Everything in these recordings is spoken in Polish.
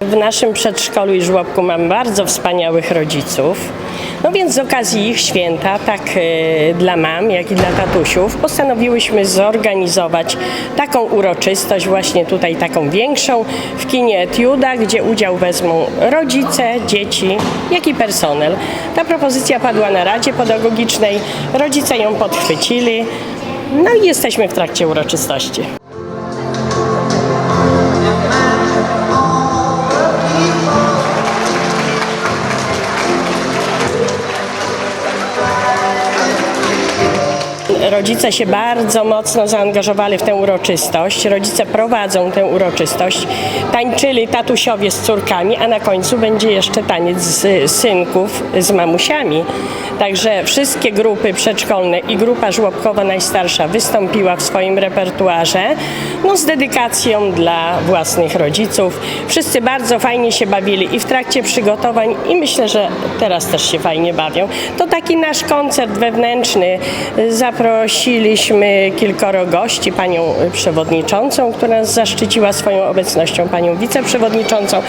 W naszym przedszkolu i żłobku mam bardzo wspaniałych rodziców. No więc z okazji ich święta, tak e, dla mam, jak i dla tatusiów, postanowiłyśmy zorganizować taką uroczystość, właśnie tutaj taką większą, w kinie Etiuda, gdzie udział wezmą rodzice, dzieci, jak i personel. Ta propozycja padła na Radzie Pedagogicznej, rodzice ją podchwycili, no i jesteśmy w trakcie uroczystości. Rodzice się bardzo mocno zaangażowali w tę uroczystość. Rodzice prowadzą tę uroczystość. Tańczyli tatusiowie z córkami, a na końcu będzie jeszcze taniec z synków z mamusiami. Także wszystkie grupy przedszkolne i grupa żłobkowa najstarsza wystąpiła w swoim repertuarze no, z dedykacją dla własnych rodziców. Wszyscy bardzo fajnie się bawili i w trakcie przygotowań i myślę, że teraz też się fajnie bawią. To taki nasz koncert wewnętrzny. Zaprosiliśmy kilkoro gości, panią przewodniczącą, która nas zaszczyciła swoją obecnością, panią wiceprzewodniczącą, e,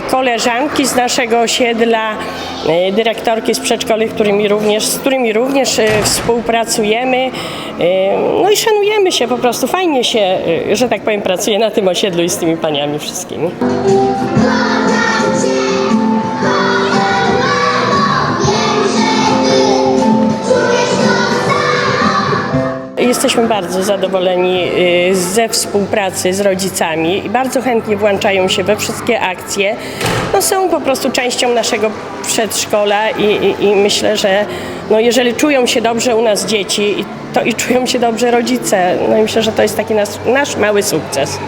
koleżanki z naszego osiedla, e, dyrektorki z przedszkoli, którymi również, z którymi również e, współpracujemy. No i szanujemy się po prostu, fajnie się, że tak powiem, pracuje na tym osiedlu i z tymi paniami wszystkimi. Jesteśmy bardzo zadowoleni y, ze współpracy z rodzicami i bardzo chętnie włączają się we wszystkie akcje. No, są po prostu częścią naszego przedszkola i, i, i myślę, że no, jeżeli czują się dobrze u nas dzieci, to i czują się dobrze rodzice. No i myślę, że to jest taki nas, nasz mały sukces.